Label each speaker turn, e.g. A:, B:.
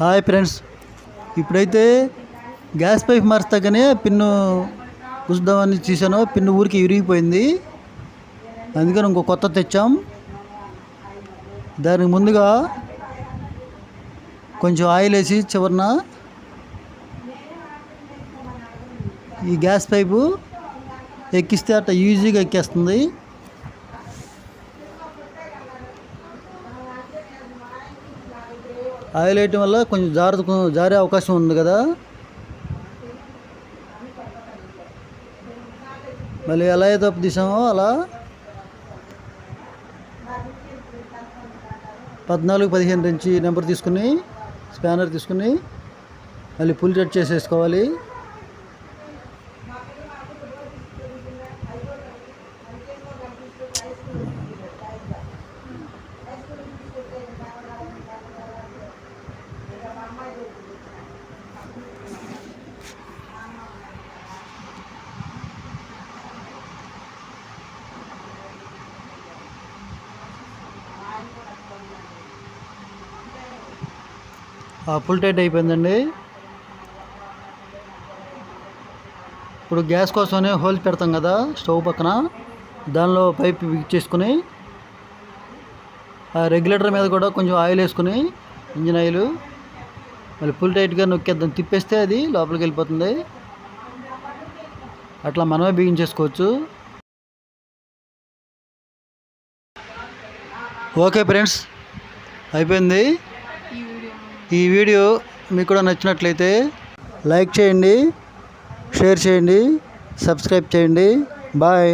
A: Hi friends. ఇప్పుడైతే gas pipe మార్చగానే pin ఉసుదామని చూసాను పిన్ను ఊరికి విరిగిపోయింది. అందుకని ఇంకో కొత్త తెచ్చాం. దానికి ముందుగా కొంచెం ఆయిల్ వేసి చివరన ఈ గ్యాస్ పైపు ఎక్కిస్తే అట్ట ఈజీగా ఎక్కేస్తుంది. ఆయిల్ వేయటం వల్ల కొంచెం జాగ్రత్త జారే అవకాశం ఉంది కదా. మళ్ళీ ఎలా అయితే తప్పు తీసామో అలా పద్నాలుగు పదిహేను నుంచి నెంబర్ తీసుకుని స్పానర్ తీసుకుని మళ్ళీ పుల్ సెట్ చేసేసుకోవాలి. ఫుల్ టైట్ అయిపోయిందండి. ఇప్పుడు గ్యాస్ కోసమే హోల్స్ పెడతాం కదా స్టవ్ పక్కన. దానిలో పైప్ బిగ్ చేసుకుని ఆ రెగ్యులేటర్ మీద కూడా కొంచెం ఆయిల్ వేసుకుని ఇంజిన్ ఆయిల్. మళ్ళీ ఫుల్ టైట్గా నొక్కేద్దాం. తిప్పేస్తే అది లోపలికి వెళ్ళిపోతుంది. అట్లా మనమే బిగించేసుకోవచ్చు ఓకే ఫ్రెండ్స్ అయిపోయింది. ఈ వీడియో మీకు కూడా నచ్చినట్లయితే లైక్ చేయండి షేర్ చేయండి సబ్స్క్రైబ్ చేయండి. బాయ్.